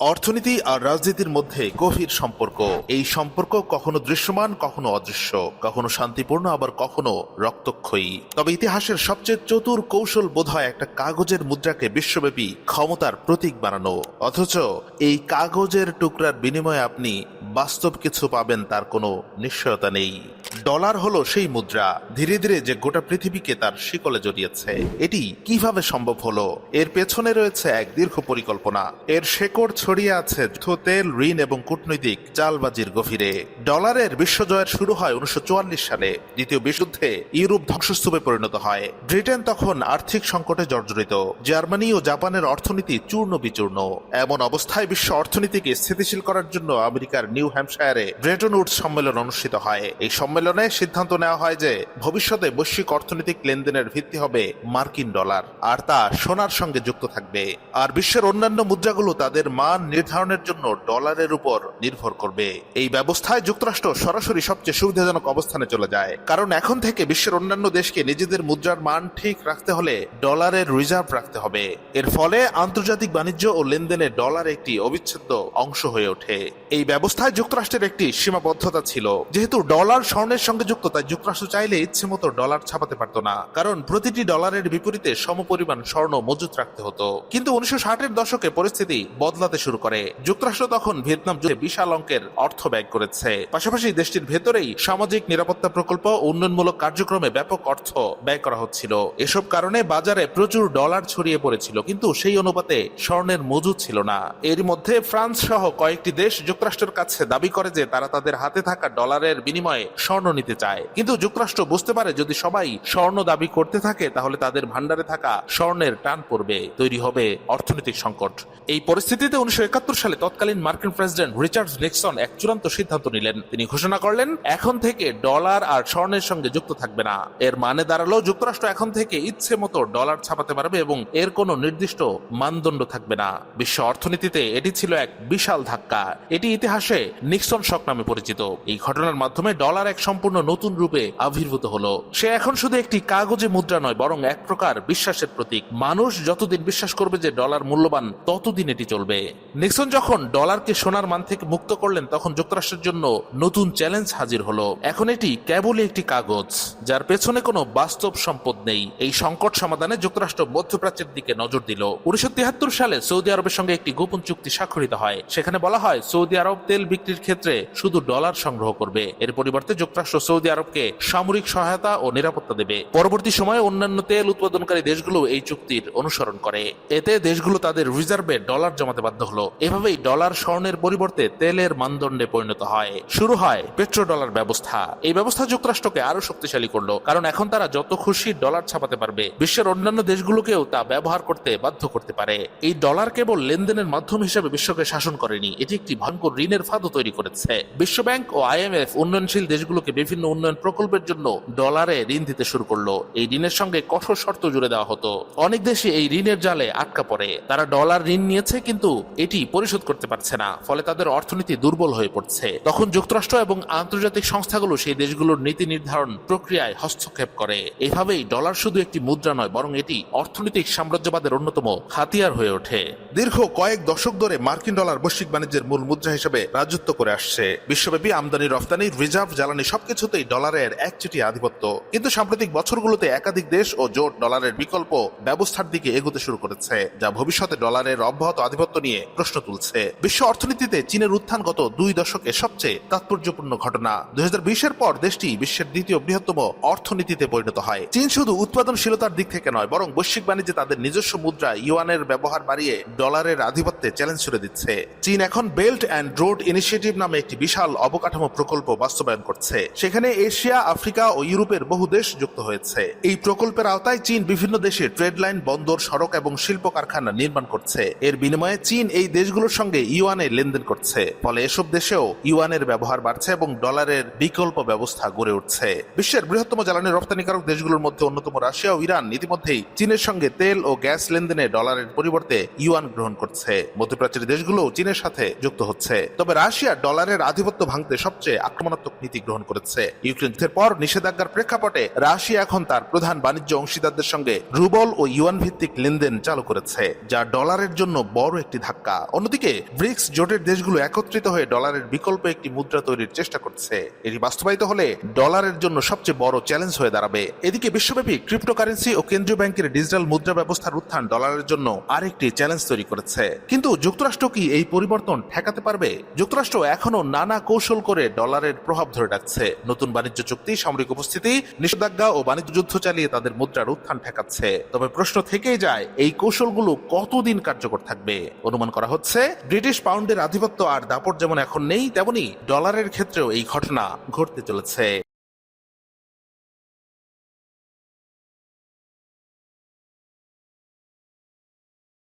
অর্থনীতি আর রাজনীতির মধ্যে গভীর সম্পর্ক। এই সম্পর্ক কখনো দৃশ্যমান, কখনো অদৃশ্য, কখনো শান্তিপূর্ণ, আবার কখনো রক্তক্ষয়ী। তবে ইতিহাসের সবচেয়ে চতুর কৌশল বোধ হয় একটা কাগজের মুদ্রাকে বিশ্বব্যাপী ক্ষমতার প্রতীক বানানো। অথচ এই কাগজের টুকরার বিনিময়ে আপনি বাস্তব কিছু পাবেন তার কোনো নিশ্চয়তা নেই। ডলার হলো সেই মুদ্রা। ধীরে ধীরে যে গোটা পৃথিবীকে তার শিকলে জড়িয়েছে। এটি কীভাবে সম্ভব হলো? এর পেছনে রয়েছে এক দীর্ঘ পরিকল্পনা। এর শেকড় ছড়িয়ে আছে যুদ্ধ, তেল ঋণ এবং কূটনৈতিক চালবাজির গভীরে। ডলারের বিশ্বজয়ের শুরু হয় উনিশশো সালে দ্বিতীয় বিশ্বযুদ্ধে ইউরোপ ধ্বংসস্তূপে পরিণত হয়। ব্রিটেন তখন আর্থিক সংকটে জর্জরিত। জার্মানি ও জাপানের অর্থনীতি চূর্ণ বিচূর্ণ এমন অবস্থায় বিশ্ব অর্থনীতিকে স্থিতিশীল করার জন্য আমেরিকার নিউ হ্যাম্পশায়ারে ব্রেটন উডস সম্মেলন অনুষ্ঠিত হয়। এই সম্মেলনে সিদ্ধান্ত নেওয়া হয় যে ভবিষ্যতে বৈশ্বিক অর্থনৈতিক লেনদেনের ভিত্তি হবে মার্কিন ডলার আর তা সোনার সঙ্গে যুক্ত থাকবে। আর বিশ্বের অন্যান্য মুদ্রাগুলো তাদের মান নির্ধারণের জন্য ডলারের উপর নির্ভর করবে। এই ব্যবস্থায় যুক্তরাষ্ট্র সরাসরি সবচেয়ে সুবিধাজনক অবস্থানে চলে যায়। কারণ এখন থেকে বিশ্বের অন্যান্য দেশকে নিজেদের মুদ্রার মান ঠিক রাখতে হলে ডলারের রিজার্ভ রাখতে হবে। এর ফলে আন্তর্জাতিক বাণিজ্য ও লেনদেনে ডলার একটি অবিচ্ছেদ্য অংশ হয়ে ওঠে। এই ব্যবস্থায় যুক্তরাষ্ট্রের একটি সীমাবদ্ধতা ছিল। যেহেতু ডলার স্বর্ণের সঙ্গে যুক্ত, তাই যুক্তরাষ্ট্র চাইলে ইচ্ছে মতো ডলার ছাপাতে পারতো না। কারণ প্রতিটি ডলারের বিপরীতে সমপরিমাণ স্বর্ণ মজুত রাখতে হতো। কিন্তু উনিশশো ষাটের দশকে পরিস্থিতি বদলাতে শুরু করে। যুক্তরাষ্ট্র তখন ভিয়েতনাম যুদ্ধে বিশাল অঙ্কের অর্থ ব্যয় করেছে। পাশাপাশি দেশটির ভেতরেই সামাজিক নিরাপত্তা প্রকল্প উন্নয়নমূলক কার্যক্রমে ব্যাপক অর্থ ব্যয় করা হচ্ছিল। এসব কারণে বাজারে প্রচুর ডলার ছড়িয়ে পড়েছিল, কিন্তু সেই অনুপাতে স্বর্ণের মজুদ ছিল না। এর মধ্যে ফ্রান্স সহ কয়েকটি দেশ যুক্তরাষ্ট্রের কাছে দাবি করে যে তারা তাদের হাতে থাকা ডলারের বিনিময়ে স্বর্ণ নিতে চায়। কিন্তু যুক্তরাষ্ট্র বুঝতে পারে যদি সবাই স্বর্ণ দাবি করতে থাকে, তাহলে তাদের ভান্ডারে থাকা স্বর্ণের টান পড়বে। তৈরি হবে অর্থনৈতিক সংকট। এই পরিস্থিতিতে একাত্তর সালে তৎকালীন মার্কিন প্রেসিডেন্ট রিচার্ড নিক্সন এক চূড়ান্ত সিদ্ধান্ত নিলেন। তিনি ঘোষণা করলেন, এখন থেকে ডলার আর স্বর্ণের সঙ্গে যুক্ত থাকবে না। এর মানে দাঁড়াল, যুক্তরাষ্ট্র এখন থেকে ইচ্ছে মতো ডলার ছাপাতে পারবে এবং এর কোনো নির্দিষ্ট মানদণ্ড থাকবে না। বিশ্ব অর্থনীতিতে এটি ছিল এক বিশাল ধাক্কা। এটি ইতিহাসে নিক্সন শক নামে পরিচিত। এই ঘটনার মাধ্যমে ডলার এক সম্পূর্ণ নতুন রূপে আবির্ভূত হলো। সে এখন শুধু একটি কাগজে মুদ্রা নয়, বরং এক প্রকার বিশ্বাসের প্রতীক। মানুষ যতদিন বিশ্বাস করবে যে ডলার মূল্যবান, ততদিন এটি চলবে। নিক্সন যখন ডলারকে সোনার মান থেকে মুক্ত করলেন, তখন যুক্তরাষ্ট্রের জন্য নতুন চ্যালেঞ্জ হাজির হলো। এখন এটি কেবলই একটি কাগজ, যার পেছনে কোনো বাস্তব সম্পদ নেই। এই সংকট সমাধানে যুক্তরাষ্ট্র মধ্যপ্রাচ্যের দিকে নজর দিল। উনিশশো তিয়াত্তর সালে সৌদি আরবের সঙ্গে একটি গোপন চুক্তি স্বাক্ষরিত হয়। সেখানে বলা হয়, সৌদি আরব তেল বিক্রির ক্ষেত্রে শুধু ডলার সংগ্রহ করবে। এর পরিবর্তে যুক্তরাষ্ট্র সৌদি আরবকে সামরিক সহায়তা ও নিরাপত্তা দেবে। পরবর্তী সময়ে অন্যান্য তেল উৎপাদনকারী দেশগুলো এই চুক্তির অনুসরণ করে। এতে দেশগুলো তাদের রিজার্ভে ডলার জমাতে বাধ্য হলো। এভাবেই ডলার স্বর্ণের পরিবর্তে তেলের মানদণ্ডে পরিণত হয়। শুরু হয় পেট্রো ডলার ব্যবস্থা। এই ব্যবস্থা যুক্তরাষ্ট্রকে আরও শক্তিশালী করল, কারণ এখন তারা যত খুশি ডলার ছাপাতে পারবে, বিশ্বের অন্যান্য দেশগুলোকেও তা ব্যবহার করতে বাধ্য করতে পারে। এই ডলার কেবল লেনদেনের মাধ্যম হিসেবে বিশ্বকে শাসন করেনি, এটি একটি ভয়ঙ্কর ঋণের ফাঁদও তৈরি করেছে। বিশ্বব্যাংক ও আইএমএফ উন্নয়নশীল দেশগুলোকে বিভিন্ন উন্নয়ন প্রকল্পের জন্য ডলারে ঋণ দিতে শুরু করল। এই ঋণের সঙ্গে কঠোর শর্ত জুড়ে দেওয়া হতো। অনেক দেশে এই ঋণের জালে আটকা পড়ে। তারা ডলার ঋণ নিয়েছে, কিন্তু এটি পরিশোধ করতে পারছে না, ফলে তাদের অর্থনীতি দুর্বল হয়ে পড়ছে। তখন যুক্তরাষ্ট্র এবং আন্তর্জাতিক সংস্থাগুলো সেই দেশগুলোর নীতি নির্ধারণ প্রক্রিয়ায় হস্তক্ষেপ করে। এভাবেই ডলার শুধু একটি মুদ্রা নয়, বরং এটি অর্থনৈতিক সাম্রাজ্যবাদের অন্যতম হাতিয়ার হয়ে ওঠে। দীর্ঘ কয়েক দশক ধরে মার্কিন ডলার বৈশ্বিক বাণিজ্যের মূল মুদ্রা হিসেবে রাজত্ব করে আসছে। বিশ্বব্যাপী আমদানি, রফতানি, রিজার্ভ, জ্বালানি সবকিছুতেই ডলারের একচেটি আধিপত্য। কিন্তু সাম্প্রতিক বছরগুলোতে একাধিক দেশ ও জোট ডলারের বিকল্প ব্যবস্থার দিকে এগোতে শুরু করেছে, যা ভবিষ্যতে ডলারের অব্যাহত আধিপত্য নিয়ে প্রশ্ন তুলছে। বিশ্ব অর্থনীতিতে চীনের উত্থান গত দুই দশকে সবচেয়ে তাৎপর্যপূর্ণ ঘটনা। দুই এর পর দেশটি বিশ্বের দ্বিতীয় বৃহত্তম অর্থনীতিতে পরিণত হয়। চীন শুধু উৎপাদনশীলতার দিক থেকে নয়, বরং বৈশ্বিক বাণিজ্যে তাদের নিজস্ব মুদ্রা ইউয়ানের ব্যবহার বাড়িয়ে ডলারের আধিপত্যে চ্যালেঞ্জ ছুড়ে দিচ্ছে। চীন এখন বেল্ট অ্যান্ড রোড ইনিশিয়েটিভ নামে একটি বিশাল অবকাঠামো প্রকল্প বাস্তবায়ন করছে। সেখানে এশিয়া, আফ্রিকা ও ইউরোপের বহু দেশ যুক্ত হয়েছে। এই প্রকল্পের আওতায় চীন বিভিন্ন দেশে ট্রেড লাইন বন্দর, সড়ক এবং শিল্প কারখানা নির্মাণ করছে। এর বিনিময়ে চীন এই দেশগুলোর সঙ্গে ইউয়ানে লেনদেন করছে। ফলে এসব দেশেও ইউয়ানের ব্যবহার বাড়ছে এবং ডলারের বিকল্প ব্যবস্থা গড়ে উঠছে। বিশ্বের বৃহত্তম জ্বালানি রপ্তানিকারক দেশগুলোর মধ্যে অন্যতম রাশিয়া ও ইরান ইতিমধ্যেই চীনের সঙ্গে তেল ও গ্যাস লেনদেনে ডলারের পরিবর্তে ইউয়ান গ্রহণ করছে। মধ্যপ্রাচ্যের দেশগুলো চীনের সাথে যুক্ত হচ্ছে। তবে রাশিয়া ডলারের আধিপত্য ভাঙতে সবচেয়ে আক্রমণাত্মক নীতি গ্রহণ করেছে। ইউক্রেন পর নিষেধাজ্ঞার প্রেক্ষাপটে রাশিয়া এখন তার প্রধান বাণিজ্য অংশীদারদের সঙ্গে রুবল ও ইউয়ান ভিত্তিক লেনদেন চালু করেছে, যা ডলারের জন্য বড় একটি ধাক্কা অন্যদিকে, ব্রিক্স জোটের দেশগুলো একত্রিত হয়ে ডলারের বিকল্প একটি মুদ্রা তৈরির চেষ্টা করছে। এটি বাস্তবায়িত হলে ডলারের জন্য সবচেয়ে বড় চ্যালেঞ্জ হয়ে দাঁড়াবে। এদিকে বিশ্বব্যাপী ক্রিপ্টোকারেন্সি ও কেন্দ্রীয় ব্যাংকের ডিজিটাল মুদ্রা ব্যবস্থার উত্থান ডলারের জন্য আরেকটি চ্যালেঞ্জ তৈরি করেছে। কিন্তু যুক্তরাষ্ট্র কি এই পরিবর্তন ঠেকাতে পারবে? যুক্তরাষ্ট্র এখনও নানা কৌশল করে ডলারের প্রভাব ধরে রাখছে। নতুন বাণিজ্য চুক্তি, সামরিক উপস্থিতি, নিষেধাজ্ঞা ও বাণিজ্য যুদ্ধ চালিয়ে তাদের মুদ্রার উত্থান ঠেকাচ্ছে। তবে প্রশ্ন থেকেই যায়, এই কৌশলগুলো কতদিন কার্যকর থাকবে? অনুমান করা হচ্ছে। ব্রিটিশ পাউন্ডের আধিপত্য আর দাপট যেমন এখন নেই, তেমনি ডলারের ক্ষেত্রেও এই ঘটনা ঘটতে চলেছে।